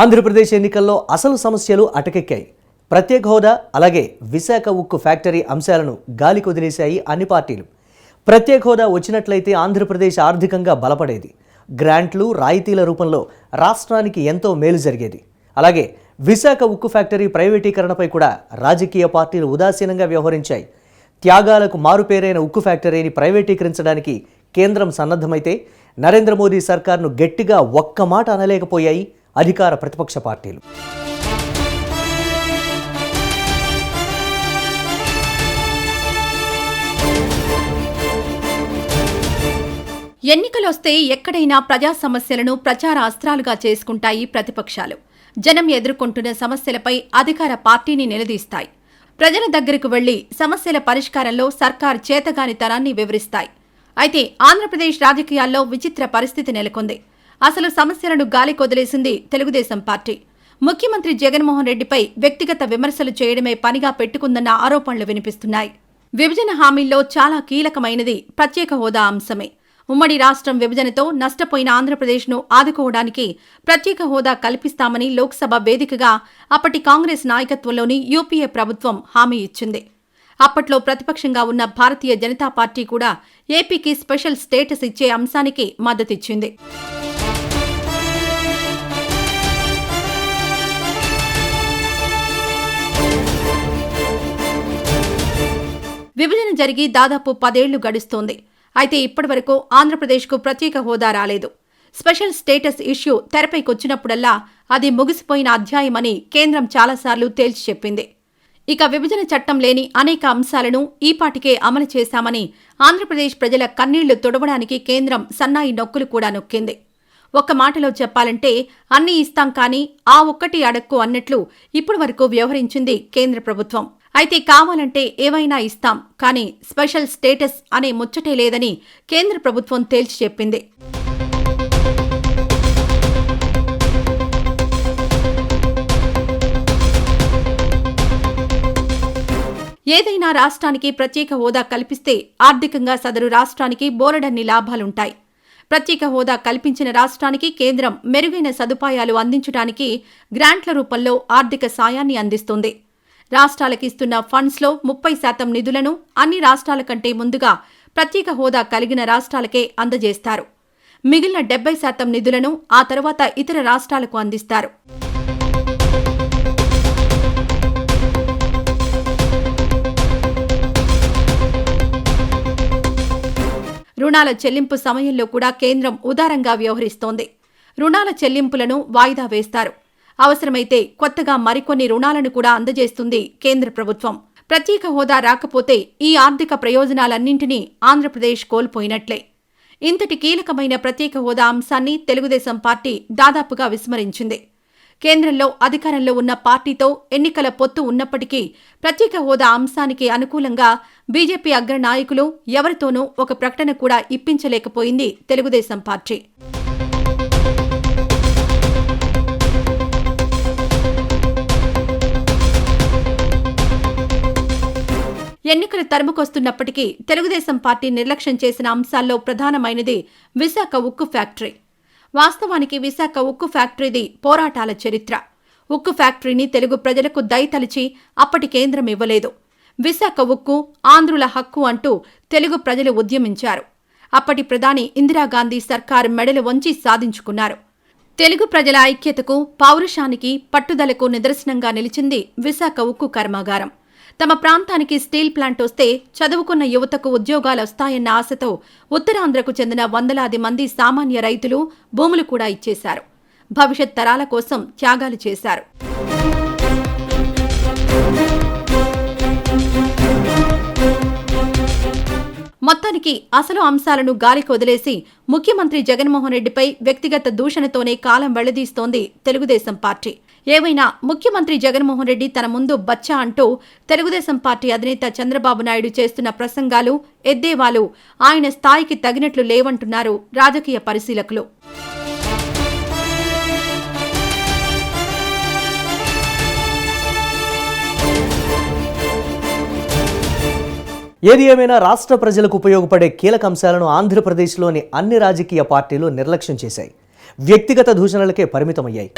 ఆంధ్రప్రదేశ్ ఎన్నికల్లో అసలు సమస్యలు అటకెక్కాయి. ప్రత్యేక హోదా అలాగే విశాఖ ఉక్కు ఫ్యాక్టరీ అంశాలను గాలికి వదిలేశాయి అన్ని పార్టీలు. ప్రత్యేక హోదా వచ్చినట్లయితే ఆంధ్రప్రదేశ్ ఆర్థికంగా బలపడేది. గ్రాంట్లు రాయితీల రూపంలో రాష్ట్రానికి ఎంతో మేలు జరిగేది. అలాగే విశాఖ ఉక్కు ఫ్యాక్టరీ ప్రైవేటీకరణపై కూడా రాజకీయ పార్టీలు ఉదాసీనంగా వ్యవహరించాయి. త్యాగాలకు మారుపేరైన ఉక్కు ఫ్యాక్టరీని ప్రైవేటీకరించడానికి కేంద్రం సన్నద్ధమైతే నరేంద్ర మోదీ సర్కార్ను గట్టిగా ఒక్క మాట అనలేకపోయాయి అధికార ప్రతిపక్ష పార్టీలు. ఎన్నికలొస్తే ఎక్కడైనా ప్రజా సమస్యలను ప్రచార అస్త్రాలుగా చేసుకుంటాయి ప్రతిపక్షాలు. జనం ఎదుర్కొంటున్న సమస్యలపై అధికార పార్టీని నిలదీస్తాయి. ప్రజల దగ్గరకు వెళ్ళి సమస్యల పరిష్కారంలో సర్కార్ చేతగానితనాన్ని వివరిస్తాయి. అయితే ఆంధ్రప్రదేశ్ రాజకీయాల్లో విచిత్ర పరిస్థితి నెలకొంది. అసలు సమస్యలను గాలికొదిలేసింది తెలుగుదేశం పార్టీ. ముఖ్యమంత్రి జగన్మోహన్ రెడ్డిపై వ్యక్తిగత విమర్శలు చేయడమే పనిగా పెట్టుకుందన్న ఆరోపణలు వినిపిస్తున్నాయి. విభజన హామీల్లో చాలా కీలకమైనది ప్రత్యేక హోదా అంశమే. ఉమ్మడి రాష్ట్రం విభజనతో నష్టపోయిన ఆంధ్రప్రదేశ్ను ఆదుకోవడానికి ప్రత్యేక హోదా కల్పిస్తామని లోక్సభ వేదికగా అప్పటి కాంగ్రెస్ నాయకత్వంలోని యూపీఏ ప్రభుత్వం హామీ ఇచ్చింది. అప్పట్లో ప్రతిపక్షంగా ఉన్న భారతీయ జనతా పార్టీ కూడా ఏపీకి స్పెషల్ స్టేటస్ ఇచ్చే అంశానికి మద్దతిచ్చింది. విభజన జరిగి దాదాపు పదేళ్ళు గడుస్తోంది. అయితే ఇప్పటివరకు ఆంధ్రప్రదేశ్కు ప్రత్యేక హోదా రాలేదు. స్పెషల్ స్టేటస్ ఇష్యూ తెరపైకొచ్చినప్పుడల్లా అది ముగిసిపోయిన అధ్యాయమని కేంద్రం చాలాసార్లు తేల్చి చెప్పింది. ఇక విభజన చట్టం లేని అనేక అంశాలను ఈపాటికే అమలు చేశామని ఆంధ్రప్రదేశ్ ప్రజల కన్నీళ్ళు తుడవడానికి కేంద్రం సన్నాయి నొక్కులు కూడా నొక్కింది. ఒక్క మాటలో చెప్పాలంటే అన్నీ ఇస్తాం కానీ ఆ ఒక్కటి అడక్కు అన్నట్లు ఇప్పటి వరకు వ్యవహరించింది కేంద్ర ప్రభుత్వం. అయితే కావాలంటే ఏవైనా ఇస్తాం కానీ స్పెషల్ స్టేటస్ అనే ముచ్చటే లేదని కేంద్ర ప్రభుత్వం తేల్చి చెప్పింది. ఏదైనా రాష్ట్రానికి ప్రత్యేక హోదా కల్పిస్తే ఆర్థికంగా సదరు రాష్ట్రానికి బోలెడన్ని లాభాలుంటాయి. ప్రత్యేక హోదా కల్పించిన రాష్ట్రానికి కేంద్రం మెరుగైన సదుపాయాలు అందించడానికి గ్రాంట్ల రూపంలో ఆర్థిక సాయాన్ని అందిస్తుంది. రాష్ట్రాలకు ఇస్తున్న ఫండ్స్లో ముప్పై శాతం నిధులను అన్ని రాష్ట్రాల కంటే ముందుగా ప్రత్యేక హోదా కలిగిన రాష్ట్రాలకే అందజేస్తారు. మిగిలిన డెబ్బై శాతం నిధులను ఆ తర్వాత ఇతర రాష్ట్రాలకు అందిస్తారు. రుణాల చెల్లింపు సమయంలో కూడా కేంద్రం ఉదారంగా వ్యవహరిస్తోంది. రుణాల చెల్లింపులను వాయిదా వేస్తారు. అవసరమైతే కొత్తగా మరికొన్ని రుణాలను కూడా అందజేస్తుంది కేంద్ర ప్రభుత్వం. ప్రత్యేక హోదా రాకపోతే ఈ ఆర్థిక ప్రయోజనాలన్నింటినీ ఆంధ్రప్రదేశ్ కోల్పోయినట్లే. ఇంతటి కీలకమైన ప్రత్యేక హోదా అంశాన్ని తెలుగుదేశం పార్టీ దాదాపుగా విస్మరించింది. కేంద్రంలో అధికారంలో ఉన్న పార్టీతో ఎన్నికల పొత్తు ఉన్నప్పటికీ ప్రత్యేక హోదా అంశానికి అనుకూలంగా బీజేపీ అగ్రనాయకులు ఎవరితోనూ ఒక ప్రకటన కూడా ఇప్పించలేకపోయింది తెలుగుదేశం పార్టీ. ఎన్నికలు తరుముకొస్తున్నప్పటికీ తెలుగుదేశం పార్టీ నిర్లక్ష్యం చేసిన అంశాల్లో ప్రధానమైనది విశాఖ ఉక్కు ఫ్యాక్టరీ. వాస్తవానికి విశాఖ ఉక్కు ఫ్యాక్టరీది పోరాటాల చరిత్ర. ఉక్కు ఫ్యాక్టరీని తెలుగు ప్రజలకు దయతలిచి అప్పటి కేంద్రం ఇవ్వలేదు. విశాఖ ఉక్కు ఆంధ్రుల హక్కు అంటూ తెలుగు ప్రజలు ఉద్యమించారు. అప్పటి ప్రధాని ఇందిరాగాంధీ సర్కారు మెడలు వంచి సాధించుకున్నారు. తెలుగు ప్రజల ఐక్యతకు పౌరుషానికి పట్టుదలకు నిదర్శనంగా నిలిచింది విశాఖ ఉక్కు కర్మాగారం. తమ ప్రాంతానికి స్టీల్ ప్లాంట్ వస్తే చదువుకున్న యువతకు ఉద్యోగాలు వస్తాయన్న ఆశతో ఉత్తరాంధ్రకు చెందిన వందలాది మంది సామాన్య రైతులు భూములు కూడా ఇచ్చేశారు. భవిష్యత్ తరాల కోసం త్యాగాలు చేశారు. మొత్తానికి అసలు అంశాలను గాలికి వదిలేసి ముఖ్యమంత్రి జగన్మోహన్ రెడ్డిపై వ్యక్తిగత దూషణతోనే కాలం వెళ్ళదీస్తోంది తెలుగుదేశం పార్టీ. ఏవైనా ముఖ్యమంత్రి జగన్మోహన్ రెడ్డి తన ముందు బచ్చా అంటూ తెలుగుదేశం పార్టీ అధినేత చంద్రబాబు నాయుడు చేస్తున్న ప్రసంగాలు ఎద్దేవాలు ఆయన స్థాయికి తగినట్లు లేవంటున్నారు రాజకీయ పరిశీలకులు. ఏది ఏమైనా రాష్ట్ర ప్రజలకు ఉపయోగపడే కీలక అంశాలను ఆంధ్రప్రదేశ్లోని అన్ని రాజకీయ పార్టీలు నిర్లక్ష్యం చేశాయి. వ్యక్తిగత దూషణలకే పరిమితమయ్యాయి.